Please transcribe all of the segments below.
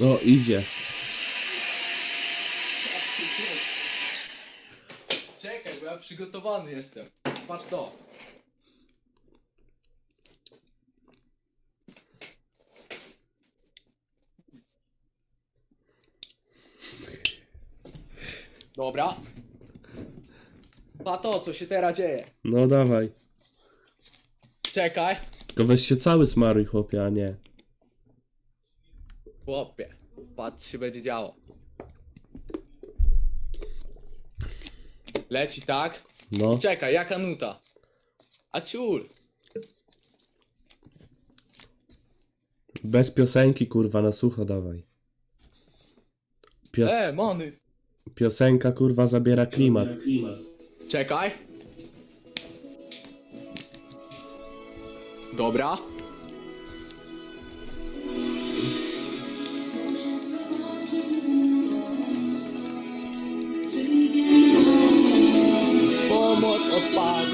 No, idzie. Czekaj, bo ja przygotowany jestem. Patrz to. Dobra. Pa to, co się teraz dzieje. No, dawaj. Czekaj. Tylko weź się cały smaruj, chłopie, a nie. Chłopie, patrz się będzie działo. Leci tak. No. Czekaj, jaka nuta? A ciul. Bez piosenki, kurwa, na sucho dawaj. Pios E, many. piosenka, kurwa, zabiera klimat. Czekaj. Dobra. of.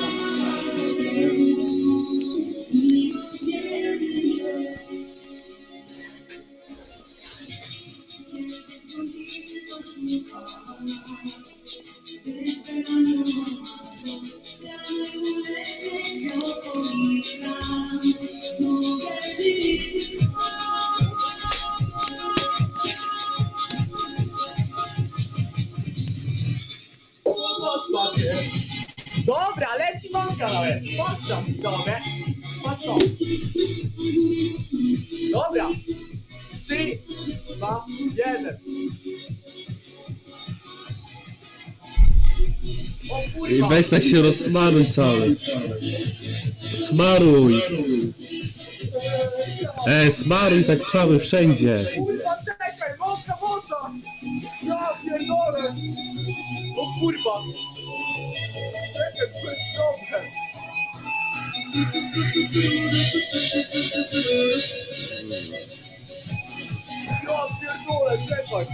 Dobra, leci manka nawet. Tam, widzowie. Patrz to. Dobra. Trzy, dwa, jeden. O I kurwa. weź tak się rozsmaruj cały. Smaruj. E, smaruj tak cały wszędzie. Pierdolę! O kurwa! Czekaj, jest dobre! Ja pierdolę, czekaj!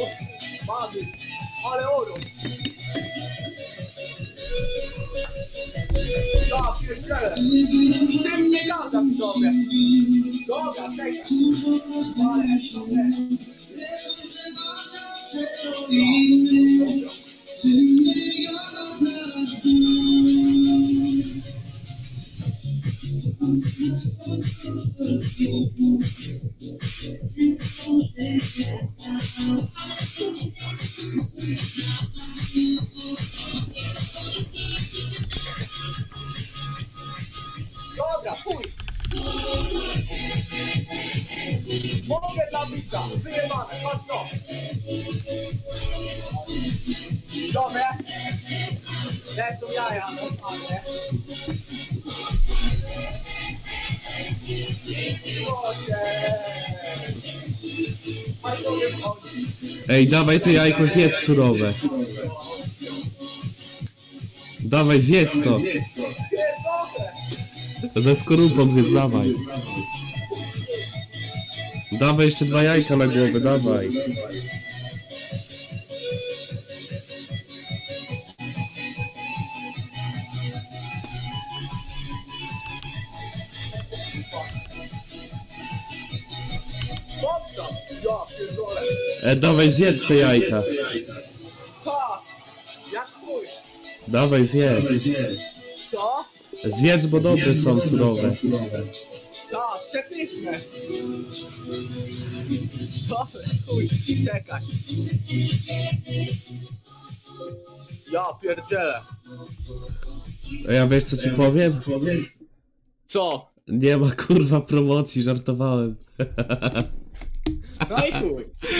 O, Mamy, ale oro! Ja pierdzielę! Syn nie gada w sobie! Dobra, czekaj! Dobra. Chuj! Mogę dla widza, wyjebane, patrz to! Dobra? Lecą jaja, normalnie. Proszę! Wchodzi. Ej, dawaj te jajko, zjedz surowe. Dawaj, zjedz to. Dobre! Ze skorupą zjedz, dawaj. Dawaj jeszcze dwa jajka na głowę, dawaj. E, dawaj, zjedz te jajka. Dawaj, zjedz. Co? Zjedz, bo dobre są surowe. Przepyszne. Dobra, chuj, czekaj. Ja pierdzielę. A ja wiesz co ci powiem? Co? Nie ma kurwa promocji, żartowałem. No i chuj.